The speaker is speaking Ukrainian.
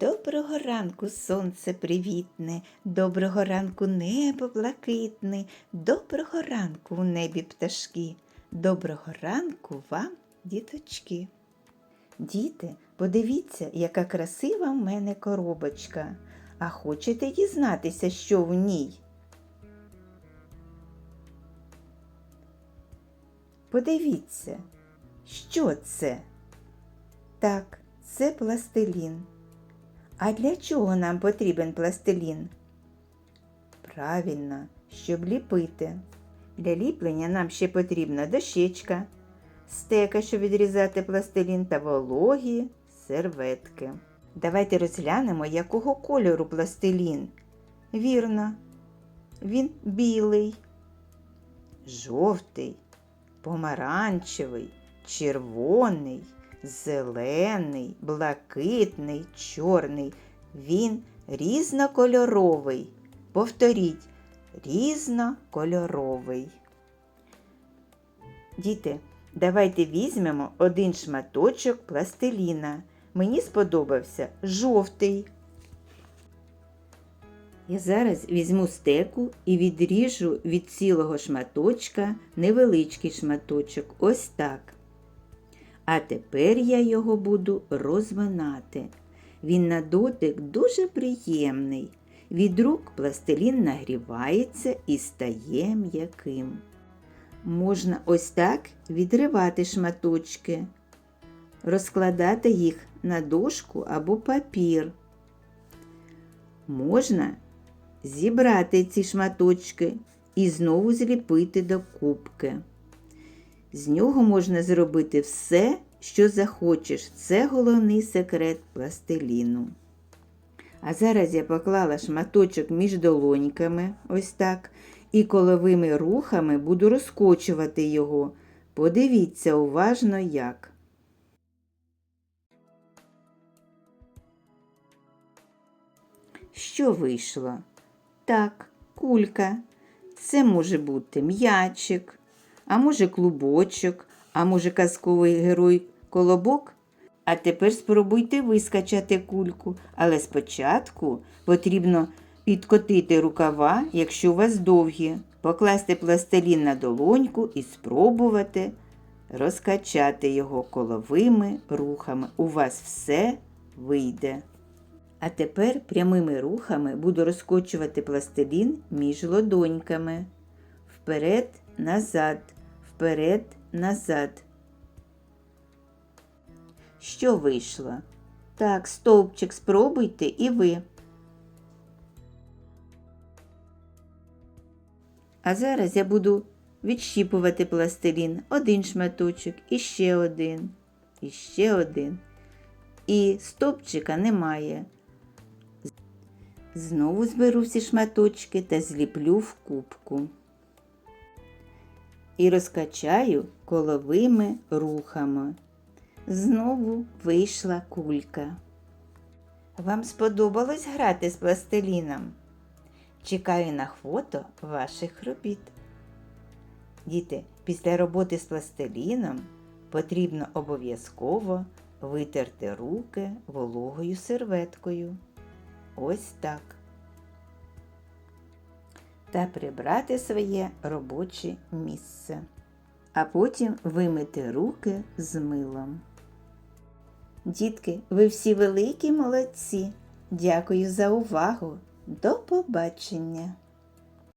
Доброго ранку, сонце привітне, доброго ранку небо блакитне, доброго ранку у небі пташки, доброго ранку вам, діточки. Діти, подивіться, яка красива в мене коробочка. А хочете дізнатися, що в ній? Подивіться, що це? Так, це пластилін. А для чого нам потрібен пластилін? Правильно, щоб ліпити. Для ліплення нам ще потрібна дощечка, стека, щоб відрізати пластилін та вологі серветки. Давайте розглянемо, якого кольору пластилін. Вірно, він білий, жовтий, помаранчевий, червоний, зелений, блакитний, чорний. Він різнокольоровий. Повторіть, різнокольоровий. Діти, давайте візьмемо один шматочок пластиліна. Мені сподобався жовтий. Я зараз візьму стеку і відріжу від цілого шматочка невеличкий шматочок. Ось так. А тепер я його буду розминати. Він на дотик дуже приємний. Від рук пластилін нагрівається і стає м'яким. Можна ось так відривати шматочки, розкладати їх на дошку або папір. Можна зібрати ці шматочки і знову зліпити до кубки. З нього можна зробити все, що захочеш. Це головний секрет пластиліну. А зараз я поклала шматочок між долоньками, ось так, і коловими рухами буду розкочувати його. Подивіться уважно як. Що вийшло? Так, кулька. Це може бути м'ячик, а може клубочок, а може казковий герой колобок. А тепер спробуйте вискачати кульку, але спочатку потрібно підкотити рукава, якщо у вас довгі, покласти пластилін на долоньку і спробувати розкачати його коловими рухами. У вас все вийде. А тепер прямими рухами буду розкочувати пластилін між ладоньками. Вперед, назад, вперед, назад. Що вийшло? Так, стовпчик спробуйте і ви. А зараз я буду відщіпувати пластилін. Один шматочок, і ще один, і ще один. І стовпчика немає. Знову зберу всі шматочки та зліплю в кубку. І розкачаю коловими рухами. Знову вийшла кулька. Вам сподобалось грати з пластиліном? Чекаю на фото ваших робіт. Діти, після роботи з пластиліном потрібно обов'язково витерти руки вологою серветкою. Ось так. Та прибрати своє робоче місце. А потім вимити руки з милом. Дітки, ви всі великі молодці. Дякую за увагу. До побачення!